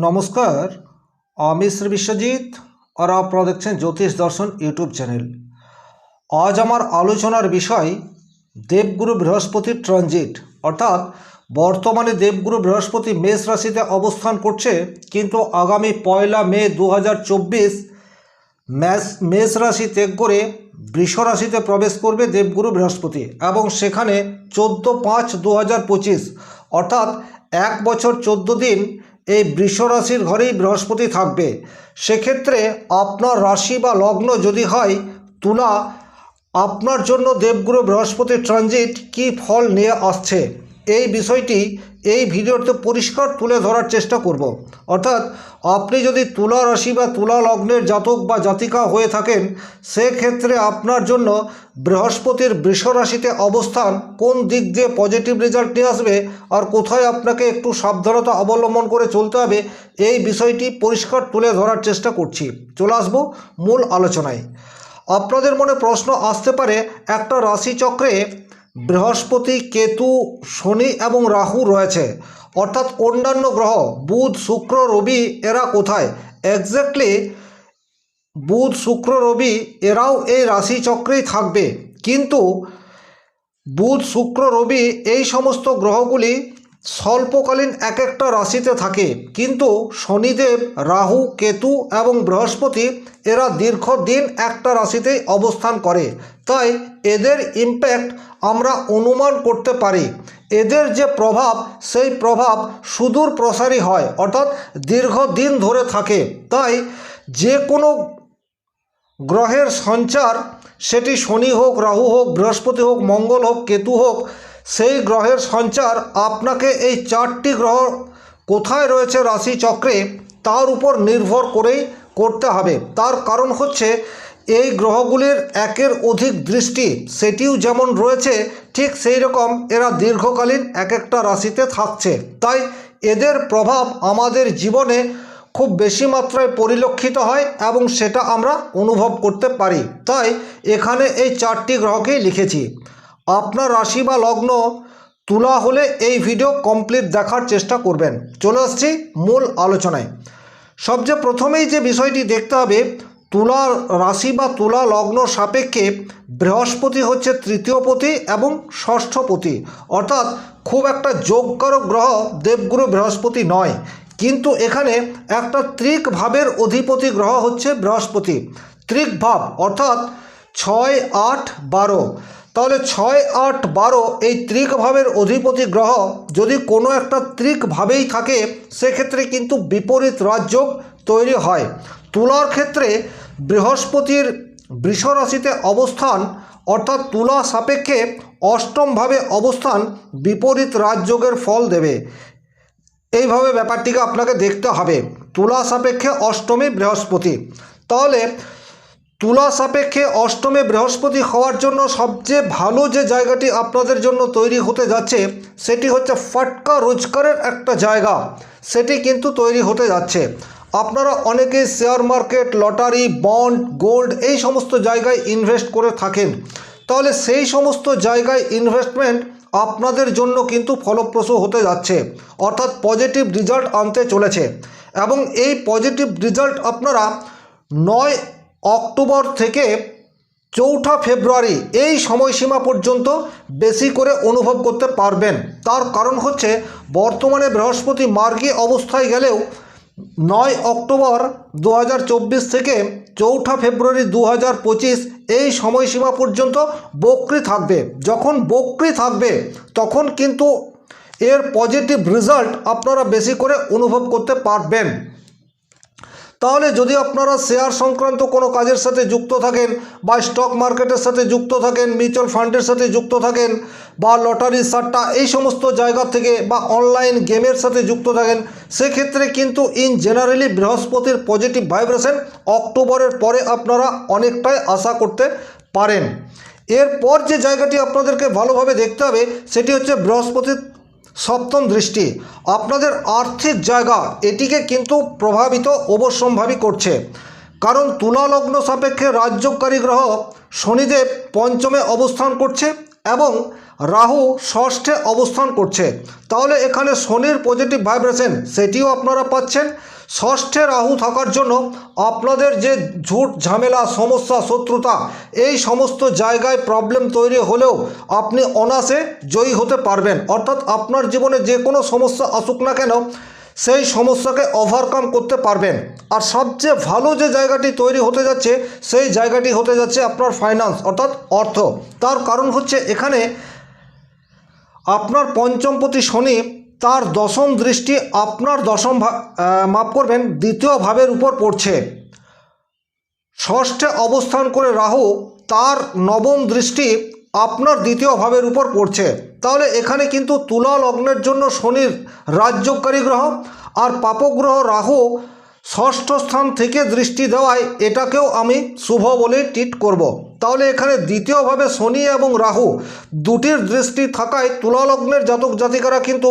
নমস্কার, আমি শ্রী বিশ্বজিৎ আর আপনারা দেখছেন জ্যোতিষ দর্শন ইউটিউব চ্যানেল। আজ আমার আলোচনার বিষয় দেবগুরু বৃহস্পতির ট্রানজিট, অর্থাৎ বর্তমানে দেবগুরু বৃহস্পতি মেষ রাশিতে অবস্থান করছে, কিন্তু আগামী পয়লা মে দু হাজার চব্বিশ মেষ রাশি ত্যাগ করে বৃষ রাশিতে প্রবেশ করবে দেবগুরু বৃহস্পতি এবং সেখানে চোদ্দ পাঁচ দু হাজার পঁচিশ, অর্থাৎ এক বছর চোদ্দ দিন এই বৃষ রাশির ঘরেই বৃহস্পতি থাকবে। সেক্ষেত্রে আপনার রাশি বা লগ্ন যদি হয়, তুলা, আপনার জন্য দেবগুরু বৃহস্পতি ট্রানজিট কি ফল নিয়ে আসছে? এই বিষয়টি এই ভিডিওতে পরিষ্কার তুলে ধরার চেষ্টা করব। অর্থাৎ আপনি যদি তুলা রাশি বা তুলা লগ্নের জাতক বা জাতিকা হয়ে থাকেন, সেক্ষেত্রে আপনার জন্য বৃহস্পতির বৃষ রাশিতে অবস্থান কোন দিক দিয়ে পজিটিভ রেজাল্ট নিয়ে আসবে আর কোথায় আপনাকে একটু সাবধানতা অবলম্বন করে চলতে হবে, এই বিষয়টি পরিষ্কার তুলে ধরার চেষ্টা করছি। চলে আসব মূল আলোচনায়। আপনাদের মনে প্রশ্ন আসতে পারে, একটা রাশিচক্রে বৃহস্পতি, কেতু, শনি এবং রাহু রয়েছে। অর্থাৎ অন্যান্য গ্রহ, বুধ, শুক্র, রবি, এরা কোথায়? এক্স্যাক্টলি বুধ, শুক্র, রবি, এরাও এই রাশিচক্রেই থাকবে। কিন্তু বুধ, শুক্র, রবি এই সমস্ত গ্রহগুলি স্বল্পকালীন এক একটা রাশিতে থাকে। কিন্তু শনিদেব, রাহু, কেতু এবং বৃহস্পতি এরা দীর্ঘদিন একটা রাশিতেই অবস্থান করে। তাই এদের ইম্প্যাক্ট আমরা অনুমান করতে পারি। এদের যে প্রভাব, সেই প্রভাব সুদূর প্রসারী হয়, অর্থাৎ দীর্ঘদিন ধরে থাকে। তাই যে কোনো গ্রহের সঞ্চার, সেটি শনি হোক, রাহু হোক, বৃহস্পতি হোক, মঙ্গল হোক, কেতু হোক সেই গ্রহের সঞ্চার আপনাকে এই চারটি গ্রহ কোথায় রয়েছে রাশি চক্রে তার উপর নির্ভর করেই করতে হবে। তার কারণ হচ্ছে এই গ্রহগুলির একের অধিক দৃষ্টি, সেটিও যেমন রয়েছে, ঠিক সেই রকম এরা দীর্ঘকালীন এক একটা রাশিতে থাকছে। তাই এদের প্রভাব আমাদের জীবনে খুব বেশি মাত্রায় পরিলক্ষিত হয় এবং সেটা আমরা অনুভব করতে পারি। তাই এখানে এই চারটি গ্রহকেই লিখেছি। আপনার রাশি বা লগ্ন তুলা হলে এই ভিডিও কমপ্লিট দেখার চেষ্টা করবেন। চলে আসছি মূল আলোচনায়। সবচেয়ে প্রথমেই যে বিষয়টি দেখতে হবে, তুলা রাশি বা তুলা লগ্ন সাপেক্ষে বৃহস্পতি হচ্ছে তৃতীয়পতি এবং ষষ্ঠপতি অর্থাৎ খুব একটা যোগকারক গ্রহ দেবগুরু বৃহস্পতি নয়। কিন্তু এখানে একটা ত্রিক ভাবের অধিপতি গ্রহ হচ্ছে বৃহস্পতি। ত্রিক ভাব, অর্থাৎ ছয়, আট, বারো। তাহলে ছয় আট বারো এই ত্রিক ভাবের অধিপতি গ্রহ যদি কোনো একটা ত্রিকভাবেই থাকে, সেক্ষেত্রে কিন্তু বিপরীত রাজযোগ তৈরি হয়। তুলার ক্ষেত্রে বৃহস্পতির বৃষ রাশিতে অবস্থান, অর্থাৎ তুলা সাপেক্ষে অষ্টমভাবে অবস্থান বিপরীত রাজযোগের ফল দেবে। এইভাবে ব্যাপারটিকে আপনাকে দেখতে হবে। তুলা সাপেক্ষে অষ্টমী বৃহস্পতি। তাহলে তুলা সাপেক্ষে অষ্টমে বৃহস্পতি হওয়ার জন্য সবচেয়ে ভালো যে জায়গাটি আপনাদের জন্য তৈরি হতে যাচ্ছে, সেটি হচ্ছে ফাটকা রোজগারের একটা জায়গা। সেটি কিন্তু তৈরি হতে যাচ্ছে। আপনারা অনেকেই share market, lottery, bond, gold এই সমস্ত জায়গায় ইনভেস্ট করে থাকেন। তাহলে সেই সমস্ত জায়গায় ইনভেস্টমেন্ট আপনাদের জন্য কিন্তু ফলপ্রসূ হতে যাচ্ছে, অর্থাৎ পজিটিভ রেজাল্ট আনতে চলেছে। এবং এই পজিটিভ রেজাল্ট আপনারা নয় অক্টোবর থেকে চৌঠা ফেব্রুয়ারি এই সময়সীমা পর্যন্ত বেশি করে অনুভব করতে পারবেন। তার কারণ হচ্ছে, বর্তমানে বৃহস্পতি মার্গী অবস্থায় গেলেও নয় অক্টোবর দু হাজার চব্বিশ থেকে চৌঠা ফেব্রুয়ারি দু হাজার পঁচিশ এই সময়সীমা পর্যন্ত বক্রি থাকবে। যখন বক্রি থাকবে, তখন কিন্তু এর পজিটিভ রেজাল্ট আপনারা বেশি করে অনুভব করতে পারবেন। তাহলে যদি আপনারা শেয়ার সংক্রান্ত কোনো কাজের সাথে যুক্ত থাকেন বা স্টক মার্কেটের সাথে যুক্ত থাকেন, মিউচুয়াল ফান্ডের সাথে যুক্ত থাকেন বা লটারি, সাট্টা এই সমস্ত জায়গা থেকে বা অনলাইন গেমের সাথে যুক্ত থাকেন, সেক্ষেত্রে কিন্তু ইন জেনারেলি বৃহস্পতির পজিটিভ ভাইব্রেশন অক্টোবরের পরে আপনারা অনেকটাই আশা করতে পারেন। এরপর যে জায়গাটি আপনাদেরকে ভালোভাবে দেখতে হবে, সেটি হচ্ছে বৃহস্পতির সপ্তম দৃষ্টি, আপনাদের আর্থিক জায়গা এটিকে কিন্তু প্রভাবিত অবশ্যম্ভাবী করছে। কারণ তুলা লগ্ন সাপেক্ষে রাজ্যকারী গ্রহ শনিদেব পঞ্চমে অবস্থান করছে এবং রাহু ষষ্ঠে অবস্থান করছে। তাহলে এখানে শনির পজিটিভ ভাইব্রেশন সেটিও আপনারা পাচ্ছেন। ষষ্ঠে রাহু থাকার জন্য আপনাদের যে ঝুট ঝামেলা, সমস্যা, শত্রুতা, এই সমস্ত জায়গায় প্রবলেম তৈরি হলেও আপনি অনাসে জয়ী হতে পারবেন। অর্থাৎ আপনার জীবনে যে কোনো সমস্যা আসুক না কেন, সেই সমস্যাকে ওভারকাম করতে পারবেন। আর সবচেয়ে ভালো যে জায়গাটি তৈরি হতে যাচ্ছে, সেই জায়গাটি হতে যাচ্ছে আপনার ফাইন্যান্স অর্থাৎ অর্থ। তার কারণ হচ্ছে এখানে আপনার পঞ্চমপতি শনি তার দশম দৃষ্টি আপনার দশম মাফ করবেন, দ্বিতীয় ভাবের উপর পড়ছে ষষ্ঠে অবস্থান করে রাহু, তার নবম দৃষ্টি আপনার দ্বিতীয় ভাবের উপর পড়ছে তাহলে এখানে কিন্তু তুলা লগ্নের জন্য শনির রাজ্যকারী গ্রহ আর পাপগ্রহ রাহু ষষ্ঠ স্থান থেকে দৃষ্টি দেওয়ায় এটাকেও আমি শুভ বলে ট্রিট করব। তাহলে এখানে দ্বিতীয়ভাবে শনি এবং রাহু দুটির দৃষ্টি থাকায় তুলা লগ্নের জাতক জাতিকারা কিন্তু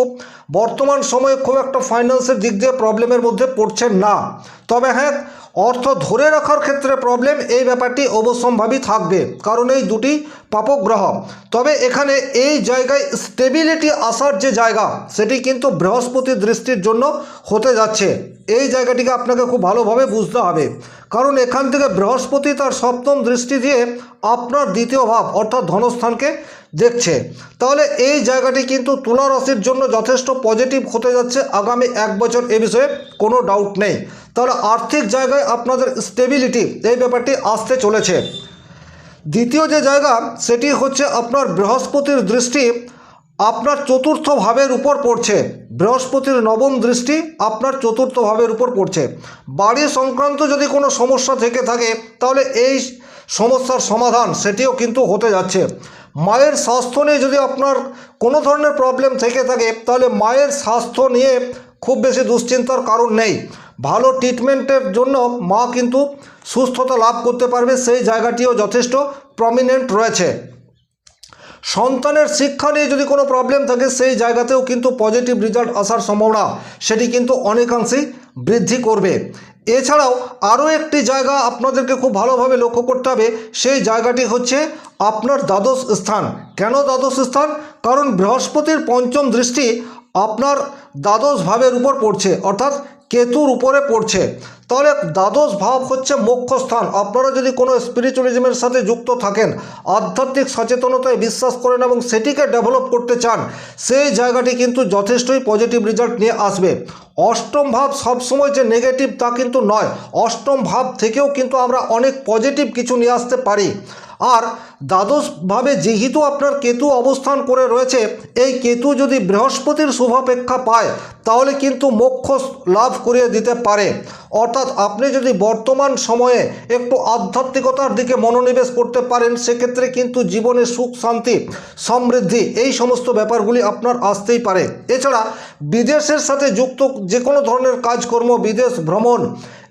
বর্তমান সময়ে খুব একটা ফাইন্যান্সের দিক দিয়ে প্রবলেমের মধ্যে পড়ছেন না। তবে হ্যাঁ অর্থ ধরে রাখার ক্ষেত্রে প্রবলেম এই ব্যাপারটি অবশ্যম্ভাবী থাকবে, কারণ এই দুটি পাপগ্রহ। তবে এখানে এই জায়গায় স্টেবিলিটি আসার যে জায়গা, সেটি কিন্তু বৃহস্পতি দৃষ্টির জন্য হতে যাচ্ছে। এই জায়গাটিকে আপনাকে খুব ভালোভাবে বুঝতে হবে। কারণ এখান থেকে বৃহস্পতি তার সপ্তম দৃষ্টি দিয়ে আপনার দ্বিতীয় ভাব, অর্থাৎ ধনস্থানকে দেখছে। তাহলে এই জায়গাটি কিন্তু তুলা রাশির জন্য যথেষ্ট পজিটিভ হতে যাচ্ছে আগামী এক বছর এ বিষয়ে কোনো ডাউট নেই। তাহলে আর্থিক জায়গায় আপনাদের স্টেবিলিটি এই ব্যাপারটি আসতে চলেছে। দ্বিতীয় যে জায়গা, সেটি হচ্ছে আপনার বৃহস্পতির দৃষ্টি আপনার চতুর্থ ভাবের উপর পড়ছে। বৃহস্পতির নবম দৃষ্টি আপনার চতুর্থ ভাবের উপর পড়ছে। বাড়ি সংক্রান্ত যদি কোনো সমস্যা থেকে থাকে, তাহলে এই সমস্যার সমাধান সেটিও কিন্তু হতে যাচ্ছে। মায়ের স্বাস্থ্য নিয়ে যদি আপনার কোনো ধরনের প্রবলেম থেকে থাকে, তাহলে মায়ের স্বাস্থ্য নিয়ে খুব বেশি দুশ্চিন্তার কারণ নেই। ভালো ট্রিটমেন্টের জন্য মা কিন্তু সুস্থতা লাভ করতে পারবে, সেই জায়গাটিও যথেষ্ট প্রমিনেন্ট রয়েছে। সন্তানের শিক্ষা নিয়ে যদি কোনো প্রবলেম থাকে, সেই জায়গাতেও কিন্তু পজিটিভ রেজাল্ট আসার সম্ভাবনা, সেটি কিন্তু অনেকাংশেই বৃদ্ধি করবে। এছাড়াও আরও একটি জায়গা আপনাদেরকে খুব ভালোভাবে লক্ষ্য করতে হবে, সেই জায়গাটি হচ্ছে আপনার দ্বাদশ স্থান। কেন দ্বাদশ স্থান? কারণ বৃহস্পতির পঞ্চম দৃষ্টি আপনার দ্বাদশ ভাবের উপর পড়ছে, অর্থাৎ কেতুর উপরে পড়ছে। তাহলে দ্বাদশ ভাব হচ্ছে মুখ্য স্থান। আপনারা যদি কোনো স্পিরিচুয়ালিজমের সাথে যুক্ত থাকেন, আধ্যাত্মিক সচেতনতায় বিশ্বাস করেন এবং সেটিকে ডেভেলপ করতে চান, সেই জায়গাটি কিন্তু যথেষ্টই পজিটিভ রেজাল্ট নিয়ে আসবে। অষ্টম ভাব সবসময় যে নেগেটিভ তা কিন্তু নয়, অষ্টম ভাব থেকেও কিন্তু আমরা অনেক পজিটিভ কিছু নিয়ে আসতে পারি। আর দ্বাদশভাবে যেহেতু আপনার কেতু অবস্থান করে রয়েছে, এই কেতু যদি বৃহস্পতির শুভাপেক্ষা পায়, তাহলে কিন্তু মোক্ষ লাভ করিয়ে দিতে পারে। অর্থাৎ আপনি যদি বর্তমান সময়ে একটু আধ্যাত্মিকতার দিকে মনোনিবেশ করতে পারেন, সেক্ষেত্রে কিন্তু জীবনে সুখ, শান্তি, সমৃদ্ধি, এই সমস্ত ব্যাপারগুলি আপনার আসতেই পারে। এছাড়া বিদেশের সাথে যুক্ত যে কোনো ধরনের কাজকর্ম, বিদেশ ভ্রমণ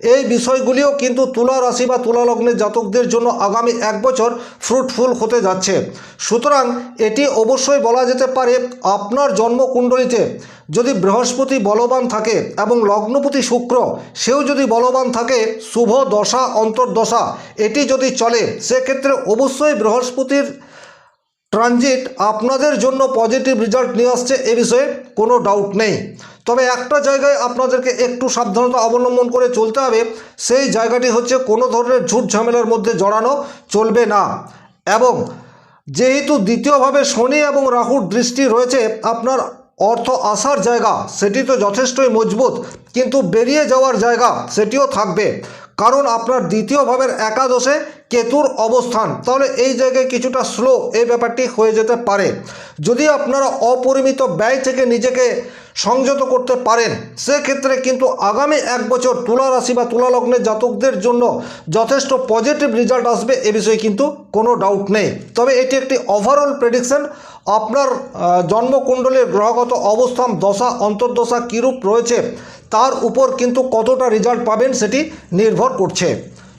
এই বিষয়গুলিও কিন্তু তুলা রাশি বা তুলা লগ্নের জাতকদের জন্য আগামী এক বছর ফ্রুটফুল হতে যাচ্ছে। সুতরাং এটি অবশ্যই বলা যেতে পারে আপনার জন্মকুণ্ডলিতে। যদি বৃহস্পতি বলবান থাকে এবং লগ্নপতি শুক্র, সেও যদি বলবান থাকে, শুভ দশা, অন্তর্দশা, এটি যদি চলে, সেক্ষেত্রে অবশ্যই বৃহস্পতির ট্রানজিট আপনাদের জন্য পজিটিভ রেজাল্ট নিয়ে আসছে এ বিষয়ে কোনো ডাউট নেই। তবে একটা জায়গায় আপনাদেরকে একটু সাবধানতা অবলম্বন করে চলতে হবে, সেই জায়গাটি হচ্ছে কোনো ধরনের ঝুট ঝামেলার মধ্যে জড়ানো চলবে না। এবং যেহেতু দ্বিতীয়ভাবে শনি এবং রাহুর দৃষ্টি রয়েছে, আপনার অর্থ আসার জায়গা সেটি তো যথেষ্টই মজবুত, কিন্তু বেরিয়ে যাওয়ার জায়গা সেটিও থাকবে। কারণ আপনার দ্বিতীয় ভাবের একাদশে কেতুর অবস্থান, তাহলে এই জায়গায় কিছুটা স্লো এই ব্যাপারটি হয়ে যেতে পারে। যদি আপনারা অপরিমিত ব্যয় থেকে নিজেকে সংযত করতে পারেন, সেক্ষেত্রে কিন্তু আগামী এক বছর তুলা রাশি বা তুলা লগ্নের জাতকদের জন্য যথেষ্ট পজিটিভ রেজাল্ট আসবে এ বিষয়ে কিন্তু কোনো ডাউট নেই। তবে এটি একটি ওভারঅল প্রেডিকশন আপনার জন্মকুণ্ডলীর গ্রহগত অবস্থান, দশা, অন্তর্দশা কীরূপ রয়েছে, তার উপর কিন্তু কতটা রেজাল্ট পাবেন সেটি নির্ভর করছে।